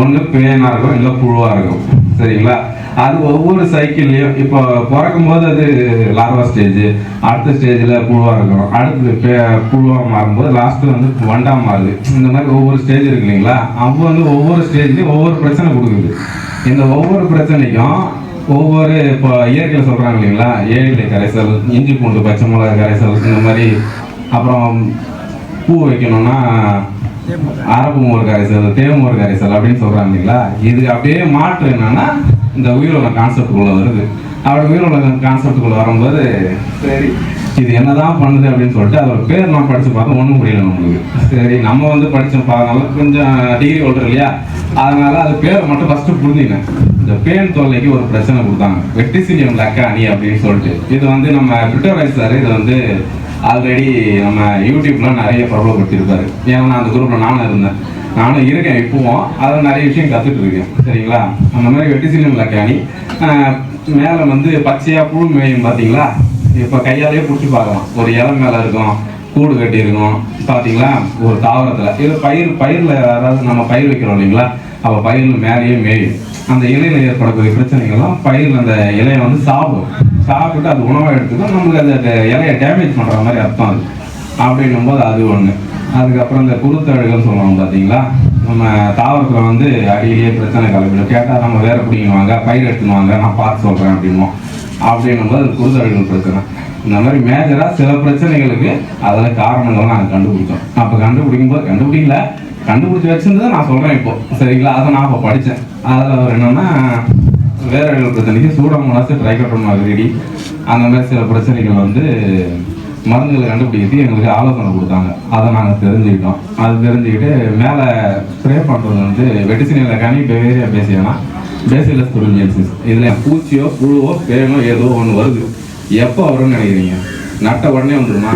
ஒன்று பேனாக இருக்கும் இல்லை புழுவாக இருக்கும். சரிங்களா? அது ஒவ்வொரு சைக்கிள்லையும் இப்போ பிறக்கும் போது அது லார்வா ஸ்டேஜ் அடுத்த ஸ்டேஜில் புழுவாக இருக்கும். அடுத்து பே புழுவாக மாறும்போது லாஸ்ட்டு வந்து வண்டா மாறுது. இந்த மாதிரி ஒவ்வொரு ஸ்டேஜ் இருக்கு இல்லைங்களா? அப்போ வந்து ஒவ்வொரு ஸ்டேஜ்லையும் ஒவ்வொரு பிரச்சனை கொடுக்குது. இந்த ஒவ்வொரு பிரச்சனைக்கும் ஒவ்வொரு இப்போ இயற்கையில் சொல்கிறாங்க இல்லைங்களா? ஏழிலை கரைசல் இஞ்சி பூண்டு பச்சை மிளகாய் கரைசல் இந்த மாதிரி அப்புறம் பூ வைக்கணும்னா அரப்பு மோர் கரைசல் தேவமோர் கரைசல் அப்படின்னு சொல்கிறாங்க இல்லைங்களா? இது அப்படியே மாற்று என்னன்னா இந்த உயிரோட கான்செப்டுக்குள்ளே வருது. அவரோட உயிரோட கான்செப்டுக்குள்ளே வரும்போது சரி இது என்னதான் பண்ணுது அப்படின்னு சொல்லிட்டு அதோட பேர் நான் படிச்சு பார்த்தா ஒன்றும் புரியல நம்மளுக்கு. சரி நம்ம வந்து படிச்ச பாதனால கொஞ்சம் டிகிரி ஹோல்டர் இல்லையா? அதனால அது பேரை மட்டும் ஃபர்ஸ்ட் புரிஞ்சுக்கினேன் இந்த பேன் தொல்லைக்கு ஒரு பிரச்சனை கொடுத்தாங்க. வெட்டிசிலியம் லக்கானி அப்படின்னு சொல்லிட்டு. இது வந்து நம்ம பிரிட்டோரைஸ் சார் இது வந்து ஆல்ரெடி நம்ம யூடியூப்லாம் நிறைய பிரபலப்படுத்தியிருப்பாரு ஏன்னா நான் அந்த குரூப்பில் நானும் இருந்தேன். நானும் இருக்கேன் இப்போவும். அதில் நிறைய விஷயம் கற்றுட்டு இருக்கேன். சரிங்களா? அந்த மாதிரி வெட்டி லக்கானி ஆஹ், மேலே வந்து பச்சையாக புழு மேயும் பார்த்தீங்களா இப்போ கையாலேயே பிடிச்சி பார்க்கலாம். ஒரு இலை மேலே இருக்கும் கூடு கட்டியிருக்கும் பார்த்தீங்களா ஒரு தாவரத்தில். இது பயிர் பயிரில் அதாவது நம்ம பயிர் வைக்கிறோம் இல்லைங்களா? அப்போ பயிரில் மேலேயே மேயும். அந்த இலையில் ஏற்படக்கூடிய பிரச்சனைகள்லாம் பயிரில் அந்த இலையை வந்து சாப்பிடும். சாப்பிட்டு அது உணவாக எடுத்துக்கும் நம்மளுக்கு அந்த அந்த இலையை டேமேஜ் பண்ணுற மாதிரி அர்த்தம் அது. அப்படின்னும் போது அது ஒன்று அதுக்கப்புறம் இந்த குருத்தழுகள்னு சொல்லுவாங்க பார்த்தீங்களா நம்ம தாவரத்தில் வந்து அடியிலேயே பிரச்சனை கிளம்பிடும். கேட்டால் நம்ம வேற பிடிக்குவாங்க பயிர் எடுத்துனுவாங்க நான் பார்த்து சொல்கிறேன் அப்படின்வோம் அப்படின்னும் போது அது குருத்தழுகல் பிரச்சனை. இந்த மாதிரி மேஜராக சில பிரச்சனைகளுக்கு அதில் காரணங்கள் நாங்கள் கண்டுபிடிச்சோம். அப்போ கண்டுபிடிக்கும் போது கண்டுபிடிக்கல. கண்டுபிடிச்சி வச்சிருந்தது நான் சொல்கிறேன் இப்போ. சரிங்களா? அதை நான் இப்போ படித்தேன் அதில் அவர் என்னென்னா வேற பிரச்சனைக்கு சூடமோனாஸ் ட்ரைகோட்டோமாகிரிடி அந்த மாதிரி சில பிரச்சனைகள் வந்து மருந்துகளை கண்டுபிடிக்கிறது எங்களுக்கு ஆலோசனை கொடுத்தாங்க. அதை நாங்கள் தெரிஞ்சுக்கிட்டோம். அது தெரிஞ்சுக்கிட்டு மேலே ஸ்ப்ரே பண்ணுறது வந்து வெட்டிசினியில் கனி பெவேரியா பேசியனா பேசிலஸ் துருஞ்சியன்சிஸ் இதில் பூச்சியோ புழுவோ பேனோ ஏதோ ஒன்று வருது. எப்போ வரும்னு நினைக்கிறீங்க? நட்ட உடனே வந்துருமா?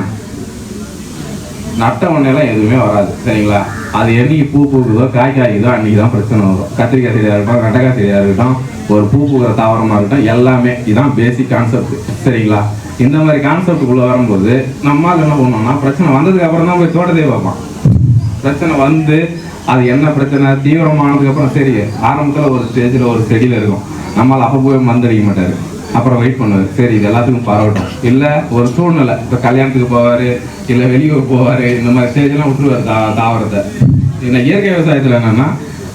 நட்ட உடனேலாம் எதுவுமே வராது சரிங்களா? அது என்னைக்கு பூ பூக்குதோ காய் காய்க்குதோ அன்னைக்கு தான் பிரச்சனை வரும். கத்திரிக்காய் செடியாக இருக்கட்டும் வெண்டைக்காய் செடியாக இருக்கட்டும் ஒரு பூ பூக்கிற தாவரமாக இருக்கட்டும் எல்லாமே இதுதான் பேசிக் கான்செப்ட் சரிங்களா? இந்த மாதிரி கான்செப்டுக்குள்ளே வரும்போது நம்மால் என்ன பண்ணோம்னா பிரச்சனை வந்ததுக்கு அப்புறம் தான் போய் தோட்டத்தை பார்ப்பான். பிரச்சனை வந்து அது என்ன பிரச்சனை? தீவிரமானதுக்கு அப்புறம் சரி ஆரம்பத்தில் ஒரு ஸ்டேஜில் ஒரு செடியில் இருக்கும். நம்மளால் அப்போ போய் மந்தடிக்க மாட்டார். அப்புறம் வெயிட் பண்ணுவார் சரி இது எல்லாத்துக்கும் பரவட்டும். இல்லை ஒரு சூழ்நிலை. இப்போ கல்யாணத்துக்கு போவார் இல்லை வெளியூர் போவார் இந்த மாதிரி ஸ்டேஜெல்லாம் விட்டுருவார் தா தாவரத்தை. ஏன்னா இயற்கை விவசாயத்தில் என்னென்னா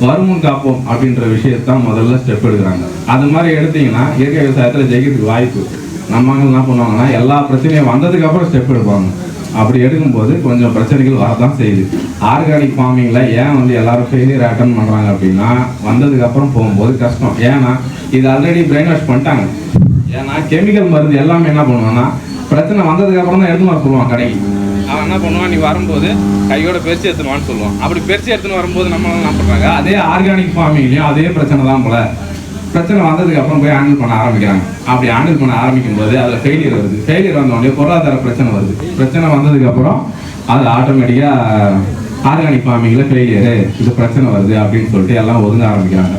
வருமுன் காப்போம் அப்படின்ற விஷயத்தான் முதல்ல ஸ்டெப் எடுக்கிறாங்க. அது மாதிரி எடுத்தீங்கன்னா இயற்கை விவசாயத்தில் ஜெயிக்கிறதுக்கு வாய்ப்பு. நம்ம என்ன பண்ணுவாங்கன்னா எல்லா பிரச்சனையும் வந்ததுக்கு அப்புறம் ஸ்டெப் எடுப்பாங்க. அப்படி எடுக்கும்போது கொஞ்சம் பிரச்சனைகள் வரதான் செய்யுது. ஆர்கானிக் ஃபார்மிங்கில் ஏன் வந்து எல்லாரும் ஃபெயிலியர் அட்டன் பண்ணுறாங்க அப்படின்னா வந்ததுக்கப்புறம் போகும்போது கஷ்டம். ஏன்னா இது ஆல்ரெடி பிரெயின் வாஷ் பண்ணிட்டாங்க. ஏன்னா கெமிக்கல் மருந்து எல்லாமே என்ன பண்ணுவான்னா பிரச்சனை வந்ததுக்கு அப்புறம் தான் எடுத்துன்னு வர சொல்லுவான் கடைக்கு. அவன் என்ன பண்ணுவான் நீ வரும்போது கையோட பெருச்சு எடுத்துன்னு சொல்லுவான். அப்படி பெருச்சு எடுத்துன்னு வரும்போது நம்ம என்ன பண்ணுறாங்க அதே ஆர்கானிக் ஃபார்மிங்லேயும் அதே பிரச்சனை தான் போல. பிரச்சனை வந்ததுக்கு அப்புறம் போய் ஹேண்டில் பண்ண ஆரம்பிக்கிறாங்க. அப்படி ஹேண்டில் பண்ண ஆரம்பிக்கும் போது அதில் ஃபெயிலியர் வருது. ஃபெயிலியர் வந்த உடனே பொருளாதார பிரச்சனை வருது. பிரச்சனை வந்ததுக்கு அப்புறம் அது ஆட்டோமேட்டிக்காக ஆர்கானிக் ஃபார்மிங்கில் ஃபெயிலியரு இது பிரச்சனை வருது அப்படின்னு சொல்லிட்டு எல்லாம் ஒதுங்க ஆரம்பிக்கிறாங்க.